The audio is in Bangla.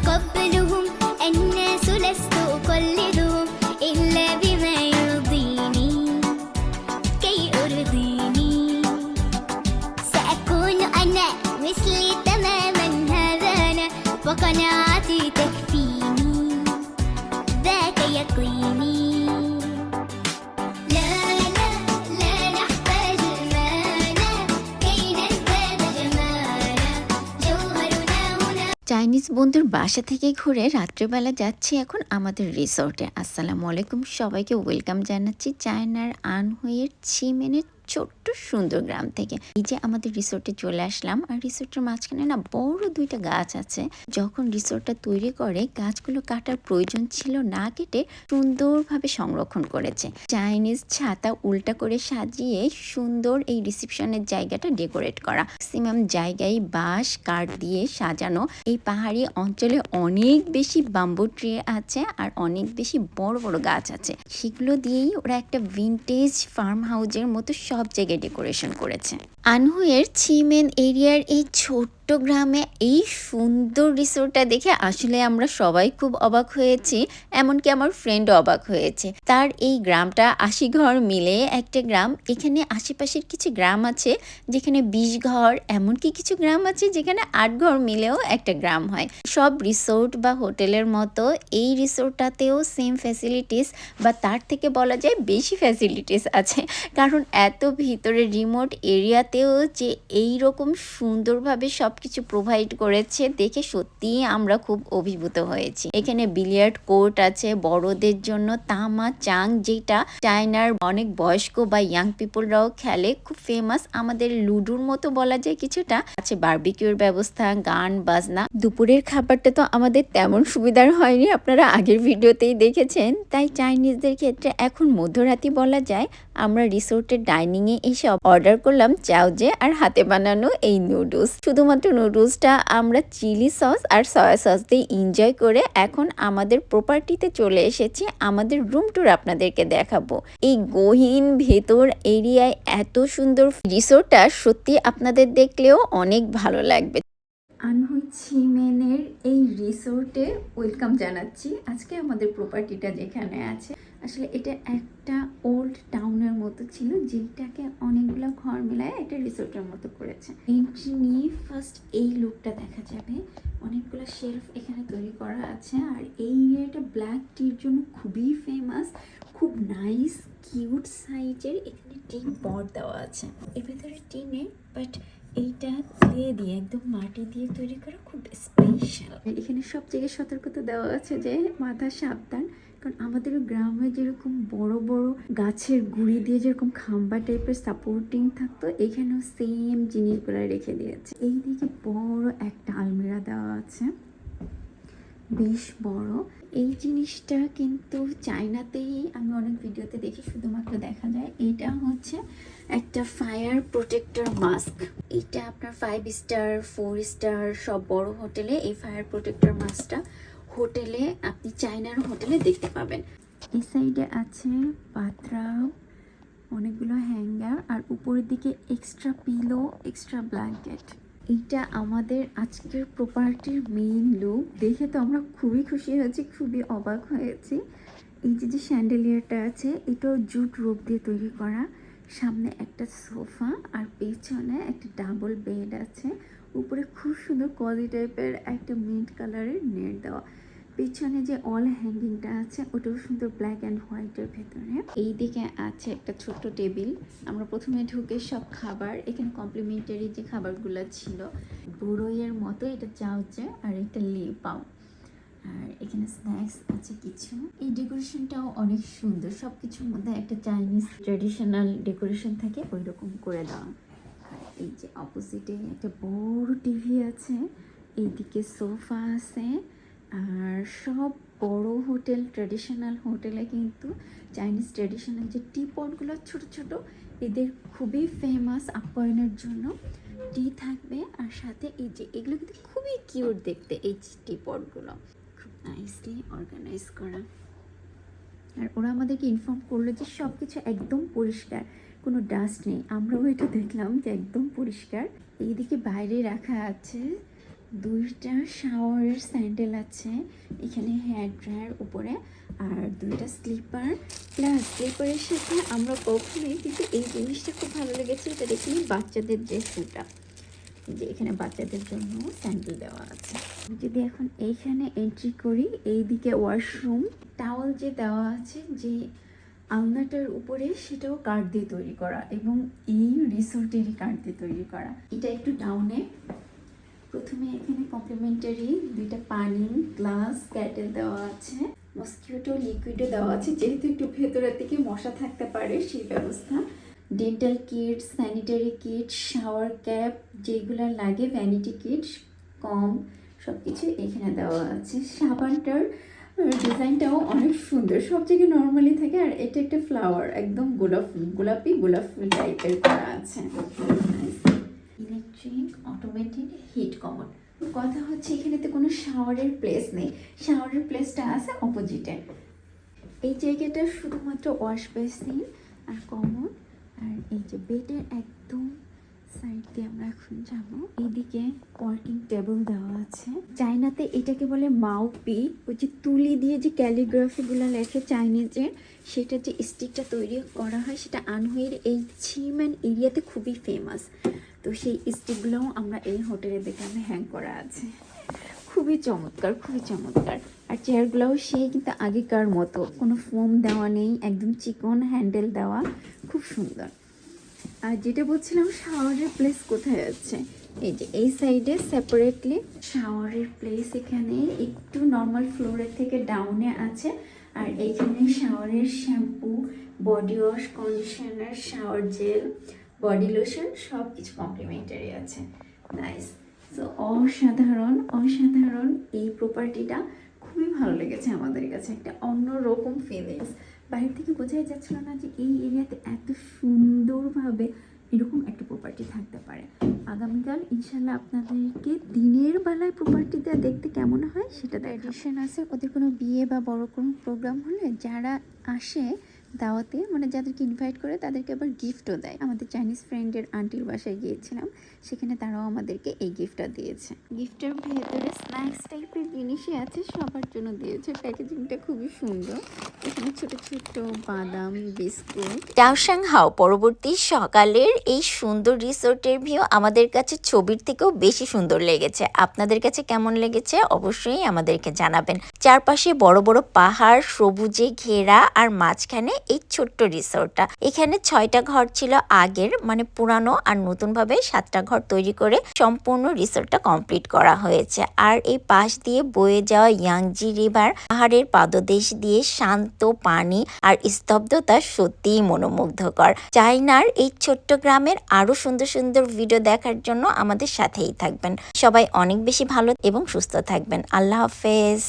أتقبلهم الناس لست أقلدهم إلا بما يرضيني. كي أرضيني. سأكون أنا مثلي تماما هذا أنا وقناعتي تكفيني. ذاك يقيني. চাইনিজ বন্ধুর বাসা থেকে ঘুরে রাত্রেবেলা যাচ্ছি এখন আমাদের রিসর্টে। আসসালামু আলাইকুম সবাইকে, ওয়েলকাম জানাচ্ছি চায়নার আনহুইয়ের ছিমেনের ছোট্ট সুন্দর গ্রাম থেকে। এই যে আমাদের রিসোর্টে চলে আসলাম, আর রিসোর্টের মাঝখানে না বড় দুইটা গাছ আছে। যখন রিসোর্টটা তৈরি করে, গাছগুলো কাটার প্রয়োজন ছিল না কেটে সুন্দরভাবে সংরক্ষণ করেছে। চাইনিজ ছাতা উল্টা করে সাজিয়ে সুন্দর এই রিসেপশনের জায়গাটা ডেকোরেট করা। ম্যাক্সিমাম জায়গায় বাঁশ, কাঠ দিয়ে সাজানো। এই পাহাড়ি অঞ্চলে অনেক বেশি বাম্বু ট্রি আছে আর অনেক বেশি বড় বড় গাছ আছে। সেগুলো দিয়েই ওরা একটা ভিনটেজ ফার্ম হাউজের মতো সব জায়গায় ডেকোরেশন করেছে। আনহুয়ের চিমেন এরিয়ার এই ছোট্ট গ্রামে এই সুন্দর রিসোর্টটা দেখে আসলে আমরা সবাই খুব অবাক হয়েছি, এমনকি আমার ফ্রেন্ডও অবাক হয়েছে। তার এই গ্রামটা আশি ঘর মিলে একটা গ্রাম, এখানে আশেপাশের কিছু গ্রাম আছে, যেখানে বিশ ঘর, এমনকি কিছু গ্রাম আছে যেখানে আট ঘর মিলেও একটা গ্রাম হয়। সব রিসোর্ট বা হোটেলের মতো এই রিসোর্টটাতেও সেম ফ্যাসিলিটিস বা তার থেকে বলা যায় বেশি ফ্যাসিলিটিস আছে। কারণ এত ভিতরে রিমোট এরিয়াতেও যে এই রকম সুন্দরভাবে সব কিছু প্রোভাইড করেছে, দেখে সত্যিই আমরা খুব অভিভূত হয়েছি। এখানে বিলিয়ার্ড কোর্ট আছে, বড়দের জন্য তামা চাং, যেটা চায়নার অনেক বয়স্ক বা ইয়াং পিপলরাও খেলে। খুব ফেমাস আমাদের লুডুর মতো বলা যায় কিছুটা। আছে বারবিকিউর ব্যবস্থা, গান, বাজনা। দুপুরের খাবারটা তো আমাদের তেমন সুবিধার হয়নি, আপনারা আগের ভিডিওতেই দেখেছেন। তাই চাইনিজদের ক্ষেত্রে এখন মধ্যরাতি বলা যায় আমরা রিসোর্টের ডাইনিংয়ে এসে অর্ডার করলাম চাউজে আর হাতে বানানো এই নুডলস। শুধুমাত্র নুডলসটা আমরা চিলি সস আর সয়া সস দিয়ে এনজয় করে এখন আমাদের প্রপার্টিতে চলে এসেছি। আমাদের রুম ট্যুর আপনাদেরকে দেখাবো। এই গহীন ভেতর এরিয়ায় এত সুন্দর রিসোর্টটা সত্যি আপনাদের দেখলেও অনেক ভালো লাগবে। আনহুই ছিমেনের এই রিসোর্টে ওয়েলকাম জানাচ্ছি। আজকে আমাদের প্রপার্টিটা যেখানে আছে, আসলে এটা একটা ওল্ড টাউনের মতো ছিল, যেটাকে অনেকগুলো ঘর মিলায় একটা রিসোর্টের মতো করেছে। এন্ট্রি নিয়ে ফার্স্ট এই লুকটা দেখা যাবে। অনেকগুলো শেলফ এখানে তৈরি করা আছে, আর এই এরিয়াটা ব্ল্যাক টির জন্য খুবই ফেমাস খুব নাইস কিউট সাইজের এখানে টিন পট দেওয়া আছে। এর ভেতরে টিনে বাট এইটা দিয়ে দিয়ে, একদম মাটি দিয়ে তৈরি করা খুব স্পেশাল এখানে সব জায়গায় সতর্কতা দেওয়া আছে যে মাথা সাবধান, কারণ আমাদের গ্রামে যেরকম বড় বড় গাছের গুড়ি দিয়ে যেরকম খাম্বা টাইপের সাপোর্টিং থাকতো, এখানেও সেম জিনিসগুলো রেখে দিয়েছে। এইদিকে বড় একটা আলমিরা দেওয়া আছে। বেশ বড়। এই জিনিসটা কিন্তু চায়নাতেই আমি অনেক ভিডিওতে দেখি, শুধুমাত্র দেখা যায়। এটা হচ্ছে একটা ফায়ার প্রোটেক্টর মাস্ক। এটা আপনার ফাইভ স্টার ফোর স্টার সব বড় হোটেলে এই ফায়ার প্রোটেক্টর মাস্কটা হোটেলে, আপনি চায়নার হোটেলে দেখতে পাবেন। এই সাইডে আছে বাথরাম, অনেকগুলো হ্যাঙ্গার, আর উপরের দিকে এক্সট্রা পিলো এক্সট্রা ব্ল্যাঙ্কেট এইটা আমাদের আজকের প্রপার্টির মেইন লুক দেখে তো আমরা খুবই খুশি হয়েছি, খুবই অবাক হয়েছি। এই যে যে স্যান্ডেলিয়ারটা আছে, এটাও জুট রোপ দিয়ে তৈরি করা। সামনে একটা সোফা আর পেছনে একটা ডাবল বেড আছে। উপরে খুব সুন্দর কলি টাইপের একটা মিন্ট কালারের নেট দেওয়া। পিছনে যে অল হ্যাঙ্গিংটা আছে, ওটাও সুন্দর ব্ল্যাক অ্যান্ড হোয়াইটের ভেতরে। এই দিকে আছে একটা ছোট্ট টেবিল। আমরা প্রথমে ঢুকে সব খাবার, এখানে কমপ্লিমেন্টারি যে খাবারগুলো ছিল, বড়ইয়ের মতো, এটা চাউচে আর এটা লি পাও আর এখানে স্ন্যাক্স আছে কিছু। এই ডেকোরেশনটাও অনেক সুন্দর সব কিছুর মধ্যে একটা চাইনিজ ট্রেডিশনাল ডেকোরেশন থাকে ওই রকম করে দেওয়া। এই যে অপোজিটে একটা বড় টিভি আছে, এইদিকে সোফা আছে। আর সব বড় হোটেল ট্র্যাডিশনাল হোটেলে কিন্তু চাইনিজ ট্র্যাডিশনাল যে টি পটগুলো ছোট ছোট, এদের খুবই ফেমাস আপ্যায়নের জন্য টি থাকবে। আর সাথে এই যে এগুলো কিন্তু খুবই কিউট দেখতে, এই টি পটগুলো খুব নাইসলি অর্গানাইজ করা। আর ওরা আমাদেরকে ইনফর্ম করল যে সব কিছু একদম পরিষ্কার, কোনো ডাস্ট নেই। আমরাও এটা দেখলাম যে একদম পরিষ্কার। এইদিকে বাইরে রাখা আছে দুইটা শাওয়ারের স্যান্ডেল আছে, এখানে হেয়ার ড্রায়ার উপরে, আর দুইটা স্লিপার প্লাস স্লিপারের সাথে আমরা কখনোই কিন্তু এই জিনিসটা খুব ভালো লেগেছে, এটা দেখি বাচ্চাদের যে শুটা যে এখানে বাচ্চাদের জন্য স্যান্ডেল দেওয়া আছে। যদি এখন এইখানে এন্ট্রি করি, এইদিকে ওয়াশরুম টাওয়াল যে দেওয়া আছে, যে আলনাটার উপরে, সেটাও কাঠ দিয়ে তৈরি করা এবং এই রিসোর্টেরই কাঠ দিয়ে তৈরি করা। এটা একটু ডাউনে প্রথমে এখানে কমপ্লিমেন্টারি দুইটা পানি গ্লাস ক্যাটেল দেওয়া আছে। মসকিউটো লিকুইডও দেওয়া আছে, যেহেতু একটু ভেতরের দিকে মশা থাকতে পারে, সেই ব্যবস্থা। Dental kit sanitary kit shower cap যেগুলো লাগে ভ্যানিটি কিট কম সব কিছু এখানে দেওয়া আছে। সাবানটার ডিজাইনটাও অনেক সুন্দর। সব জায়গায় নর্মালি থাকে, আর এটা একটা ফ্লাওয়ার একদম গোলাপ গোলাপি, গোলাপ ফুল টাইপের করা আছে। ইলেকট্রিক অটোমেটেড হিট কমন কথা হচ্ছে এখানেতে কোনো শাওয়ারের প্লেস নেই। শাওয়ারের প্লেসটা আছে অপোজিটে এই জায়গাটা শুধুমাত্র ওয়াশ বেসিন আর কমন আর এই যে বেডের একদম সাইড দিয়ে আমরা এখন যাব। এইদিকে ওয়ার্কিং টেবিল দেওয়া আছে। চাইনাতে এটাকে বলে মাউ পি ওই যে তুলি দিয়ে যে ক্যালিগ্রাফিগুলো লেখে চাইনিজের সেটা যে স্টিকটা তৈরি করা হয়, সেটা আনহুইয়ের এই ছিম্যান এরিয়াতে খুবই ফেমাস তো সেই স্টিকগুলোও আমরা এই হোটেলে দেখলাম হ্যাং করা আছে। খুবই চমৎকার খুবই চমৎকার। আর চেয়ারগুলোও সেই কিন্তু আগেকার মতো। কোনো ফোম দেওয়া নেই, একদম চিকন হ্যান্ডেল দেওয়া। খুব সুন্দর। আর যেটা বলছিলাম শাওয়ারের প্লেস কোথায় আছে? এই যে, এই সাইডে সেপারেটলি শাওয়ারের প্লেস এখানে একটু নর্মাল ফ্লোরের থেকে ডাউনে আছে। আর এইখানে শাওয়ারের shampoo body wash conditioner shower gel body lotion সব কিছু কমপ্লিমেন্টারি আছে। নাইস সো অসাধারণ অসাধারণ এই প্রপার্টিটা খুবই ভালো লেগেছে আমাদের কাছে। একটা অন্যরকম ফিলিংস বাইরে থেকে বোঝাই যাচ্ছিল না যে এই এরিয়াতে এত সুন্দরভাবে এরকম একটা প্রপার্টি থাকতে পারে। আগামীকাল ইনশাল্লাহ আপনাদেরকে দিনের বেলায় প্রপার্টিটা দেখতে কেমন হয় সেটা ট্র্যাডিশন আছে, ওদের কোনো বিয়ে বা বড় কোনো প্রোগ্রাম হলে যারা আসে দাওয়াতে মানে যাদেরকে ইনভাইট করে তাদেরকে আবার গিফটও দেয়। আমাদের চাইনিজ ফ্রেন্ডের আন্টির বাসায় গিয়েছিলাম, সেখানে তারাও আমাদেরকে এই গিফটটা দিয়েছে। গিফটের ভেতরে স্ন্যাক্স টাইপের জিনিসই আছে, সবার জন্য দিয়েছে প্যাকেজিংটা খুবই সুন্দর। এখানে ছোট পরবর্তী সকালের এই সুন্দর রিসোর্টের ভিউ আমাদের কাছে ছবির থেকেও বেশি সুন্দর লেগেছে। আপনাদের কাছে কেমন লেগেছে অবশ্যই আমাদেরকে জানাবেন। চারপাশে বড় বড় পাহাড়, সবুজে ঘেরা আর মাঝখানে এই ছোট্ট রিসোর্টটা। এখানে ছয়টা ঘর ছিল আগের মানে পুরানো আর নতুনভাবে সাতটা ঘর তৈরি করে সম্পূর্ণ রিসোর্টটা কমপ্লিট করা হয়েছে। আর এই পাশ দিয়ে বয়ে যাওয়া ইয়াংজি রিভার পাহাড়ের পাদদেশ দিয়ে শান্ত পানি আর স্তব্ধতা সত্যিই মনোমুগ্ধকর। চাইনার এই ছোট্ট গ্রামের আরও সুন্দর সুন্দর ভিডিও দেখার জন্য আমাদের সাথেই থাকবেন। সবাই অনেক বেশি ভালো এবং সুস্থ থাকবেন। আল্লাহ হাফেজ।